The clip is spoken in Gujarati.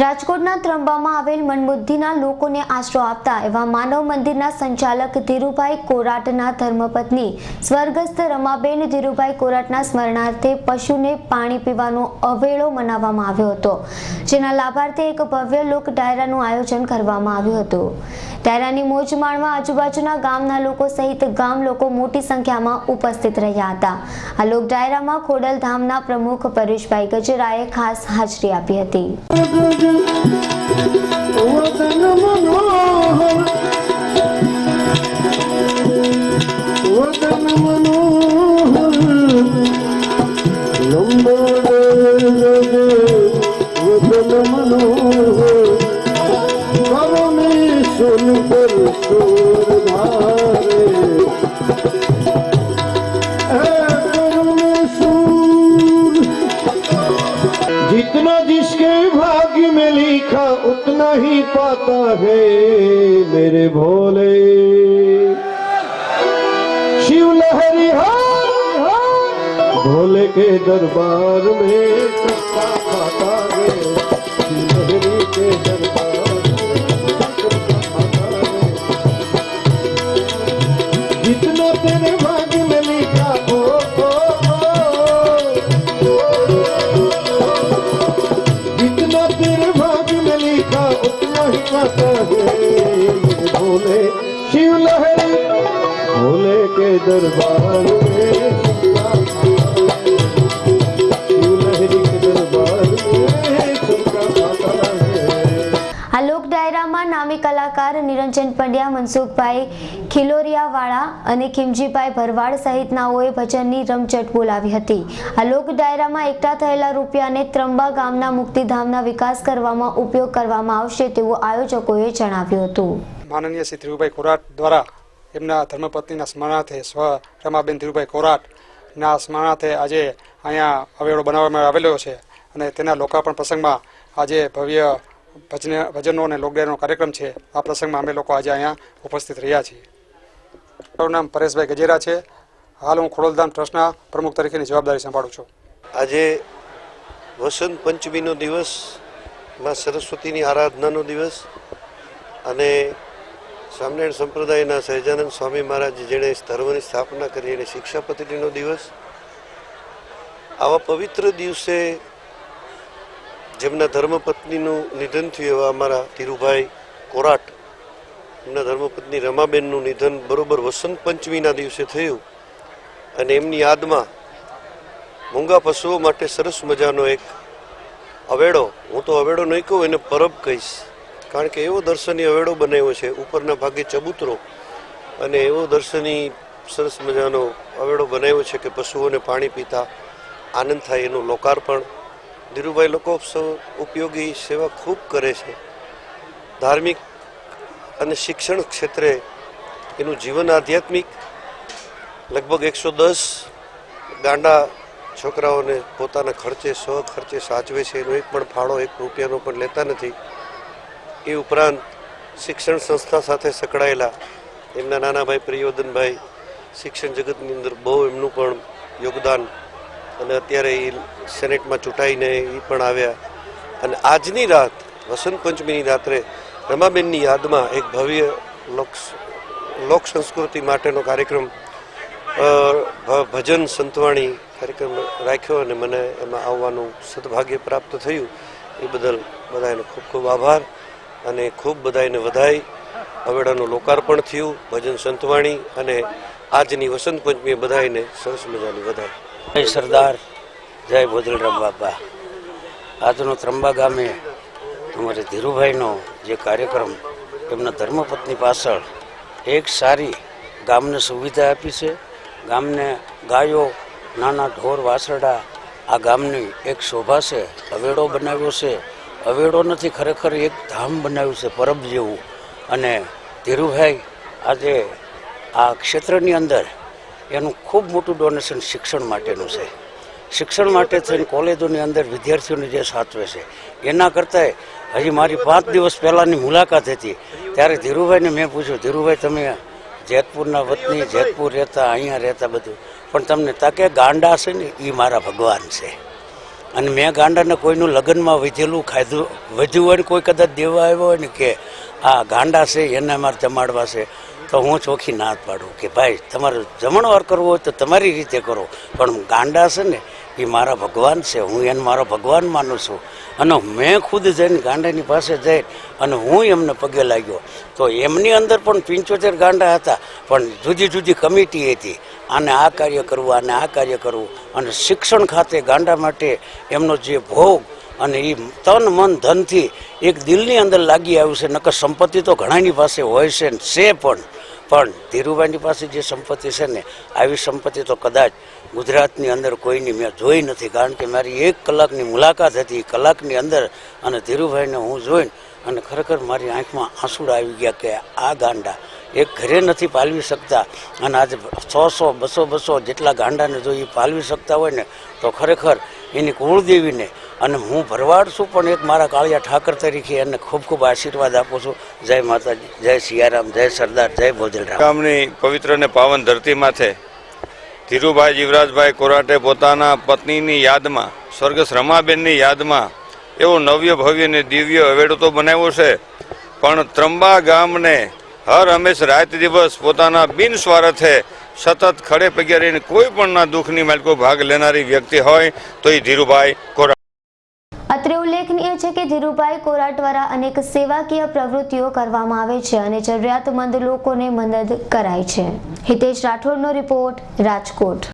રાજકોટના ત્રંબામાં આવેલ મનબુદ્ધિના લોકોને આશરો આપતા એવા માનવ મંદિરના સંચાલક ધીરુભાઈ કોરાટના ધર્મપત્ની સ્વર્ગસ્થ રમાબેન ધીરુભાઈ કોરાટના સ્મરણાર્થે પશુને પાણી પીવાનો અવેળો મનાવવામાં આવ્યો હતો, જેના લાભાર્થે એક ભવ્ય લોક ડાયરાનું આયોજન કરવામાં આવ્યું હતું. ડાયરાની મોજ માણવા આજુબાજુના ગામના લોકો સહિત ગામ લોકો મોટી સંખ્યામાં ઉપસ્થિત રહ્યા હતા. આ લોક ડાયરામાં ખોડલધામના પ્રમુખ પરેશભાઈ ગજરાએ ખાસ હાજરી આપી હતી. વતન મનોહર વતન મનોહર पाता है मेरे भोले शिव लहरी हाय हाय भोले के दरबार में सबका खाता है भोले शिव लहरी भोले के दरबार में કલાકાર નિરંજન પંડ્યા, મનસુખભાઈ ખિલોરિયાવાળા અને ખીમજીભાઈ ભરવાડ સહિતનાઓએ ભજનની રમઝટ બોલાવી હતી. આ લોક ડાયરામાં એકઠા થયેલા રૂપિયાને ત્રંબા ગામના મુક્તિધામના વિકાસ કરવામાં ઉપયોગ કરવામાં આવશે તેવું આયોજકોએ જણાવ્યું હતું. માનનીય શ્રી ધીરુભાઈ કોરાટ દ્વારા એમના ધર્મપત્નીના સ્મરણાર્થે સ્વ રમાબેન ધીરુભાઈ કોરાટના સ્મરણાર્થે આજે અહીંયા અવેડો બનાવવામાં આવેલો છે અને તેના લોકાર્પણ પ્રસંગમાં આજે ભવ્ય ભજન ભજનનો અને લોકડાયરનો કાર્યક્રમ છે. આ પ્રસંગમાં અમે લોકો આજે અહીંયા ઉપસ્થિત રહ્યા છીએ. મારું નામ પરેશભાઈ ગજેરા છે. હાલ હું ખોડલધામ ટ્રસ્ટના પ્રમુખ તરીકેની જવાબદારી સંભાળું છું. આજે વસંત પંચમીનો દિવસ, માં સરસ્વતીની આરાધનાનો દિવસ અને સ્વામિનારાયણ સંપ્રદાયના સહજાનંદ સ્વામી મહારાજ જેણે ધર્મની સ્થાપના કરી એને શિક્ષાપત્રીનો દિવસ. આવા પવિત્ર દિવસે જેમના ધર્મપત્નીનું નિધન થયું એવા અમારા ધીરુભાઈ કોરાટ. એમના ધર્મપત્ની રમાબેનનું નિધન બરોબર વસંત પંચમીના દિવસે થયું. અને એમની યાદમાં મૂંગા પશુઓ માટે સરસ મજાનો એક અવેડો, હું તો અવેડો નહીં કહું, એને પરબ કહીશ. કારણ કે એવો દર્શની અવેડો બનાવ્યો છે, ઉપરના ભાગે ચબૂતરો. અને એવો દર્શની સરસ મજાનો અવેડો બનાવ્યો છે કે પશુઓને પાણી પીતા આનંદ થાય, એનું લોકાર્પણ ધીરુભાઈ લોકો ઉપયોગી સેવા ખૂબ કરે છે. ધાર્મિક અને શિક્ષણ ક્ષેત્રે એનું જીવન આધ્યાત્મિક, લગભગ એકસો દસ ગાંડા છોકરાઓને પોતાના ખર્ચે સ્વ ખર્ચે સાચવે છે. એનો એક પણ ફાળો એક રૂપિયાનો પણ લેતા નથી. એ ઉપરાંત શિક્ષણ સંસ્થા સાથે સંકળાયેલા એમના નાના ભાઈ પ્રિયોદનભાઈ શિક્ષણ જગતની અંદર બહુ એમનું પણ યોગદાન અને અત્યારે એ સેનેટમાં ચૂંટાઈને એ પણ આવ્યા. અને આજની રાત, વસંત પંચમીની રાત્રે રમાબેનની યાદમાં એક ભવ્ય લોક લોક સંસ્કૃતિ માટેનો કાર્યક્રમ ભજન સંતવાણી કાર્યક્રમ રાખ્યો અને મને એમાં આવવાનું સદભાગ્ય પ્રાપ્ત થયું. એ બદલ બધાને ખૂબ ખૂબ આભાર અને ખૂબ બધાને વધાઈ. હવેડાનું લોકાર્પણ થયું, ભજન સંતવાણી અને આજની વસંત પંચમીએ બધાને સરસ મજાની વધાઈ. જય સરદાર, જય ભોદલરામ બાપા આજનો ત્રંબા ગામે અમારે ધીરુભાઈનો જે કાર્યક્રમ એમના ધર્મપત્ની પાછળ એક સારી ગામને સુવિધા આપી છે. ગામને ગાયો, નાના ઢોર, વાસરડા, આ ગામની એક શોભા છે, અવેડો બનાવ્યો છે. અવેડો નથી, ખરેખર એક ધામ બનાવ્યું છે, પરબ જેવું. અને ધીરુભાઈ આજે આ ક્ષેત્રની અંદર એનું ખૂબ મોટું ડોનેશન શિક્ષણ માટેનું છે. શિક્ષણ માટે થઈને કોલેજોની અંદર વિદ્યાર્થીઓને જે સાચવે છે. એના કરતાંય હજી મારી પાંચ દિવસ પહેલાંની મુલાકાત હતી. ત્યારે ધીરુભાઈને મેં પૂછ્યું, ધીરુભાઈ, તમે જેતપુરના વતની, જેતપુર રહેતા, અહીંયા રહેતા બધું. પણ તમને તકે ગાંડા છે ને એ મારા ભગવાન છે. અને મેં ગાંડાને કોઈનું લગ્નમાં વધેલું ખાધું, વધ્યું હોય ને કોઈ કદાચ દેવા આવ્યો હોય ને કે, આ ગાંડા છે, એને મારે જમાડવા છે. તો હું ચોખ્ખી ના પાડું કે ભાઈ, તમારે જમણવાર કરવો હોય તો તમારી રીતે કરો. પણ ગાંડા છે ને એ મારા ભગવાન છે. હું એને મારો ભગવાન માનું છું. અને મેં ખુદ જઈને ગાંડાની પાસે જઈ અને હું એમને પગે લાગ્યો. તો એમની અંદર પણ પંચોતેર ગાંડા હતા, પણ જુદી જુદી કમિટી હતી. આને આ કાર્ય કરવું, આને આ કાર્ય કરવું. અને શિક્ષણ ખાતે ગાંડા માટે એમનો જે ભોગ અને એ તન મન ધનથી એક દિલની અંદર લાગી આવ્યું છે. નકર સંપત્તિ તો ઘણાની પાસે હોય છે ને છે પણ. પણ ધીરુભાઈની પાસે જે સંપત્તિ છે ને, આવી સંપત્તિ તો કદાચ ગુજરાતની અંદર કોઈની મેં જોઈ નથી. કારણ કે મારી એક કલાકની મુલાકાત હતી. કલાકની અંદર અને ધીરુભાઈને હું જોઈને અને ખરેખર મારી આંખમાં આંસુડા આવી ગયા કે આ ગાંડા એક ઘરે નથી પાલવી શકતા. અને આજે સો સો, બસો બસો જેટલા ગાંડાને જો એ પાલવી શકતા હોય ને, તો ખરેખર એની કુળદેવીને અને હું ભરવાડ છું, પણ એક મારા કાળિયા ઠાકર તરીકે એને ખૂબ ખૂબ આશીર્વાદ આપું છું. જય માતાજી, જય સિયારામ, જય સરદાર, જય ભોજલરામ ગામની પવિત્ર અને પાવન ધરતી માથે ધીરુભાઈ જીવરાજભાઈ કોરાટે પોતાના પત્નીની યાદમાં સ્વર્ગસ રમાબેનની યાદમાં એવો નવ્ય, ભવ્ય અને દિવ્ય અવેડો તો બનાવ્યો છે. પણ ત્રંબા ગામને હર હંમેશ રાત દિવસ પોતાના બિન સ્વાર્થે સતત ખડે પગે રહીને કોઈ પણના દુઃખની માલિકો ભાગ લેનારી વ્યક્તિ હોય, તો એ ધીરુભાઈ કોરા અત્રે ઉલ્લેખનીય છે કે ધીરુભાઈ કોરાટ દ્વારા અનેક સેવાકીય પ્રવૃત્તિઓ કરવામાં આવે છે અને જરૂરિયાતમંદ લોકોને મદદ કરાય છે. હિતેશ રાઠોડનો રિપોર્ટ રાજકોટ.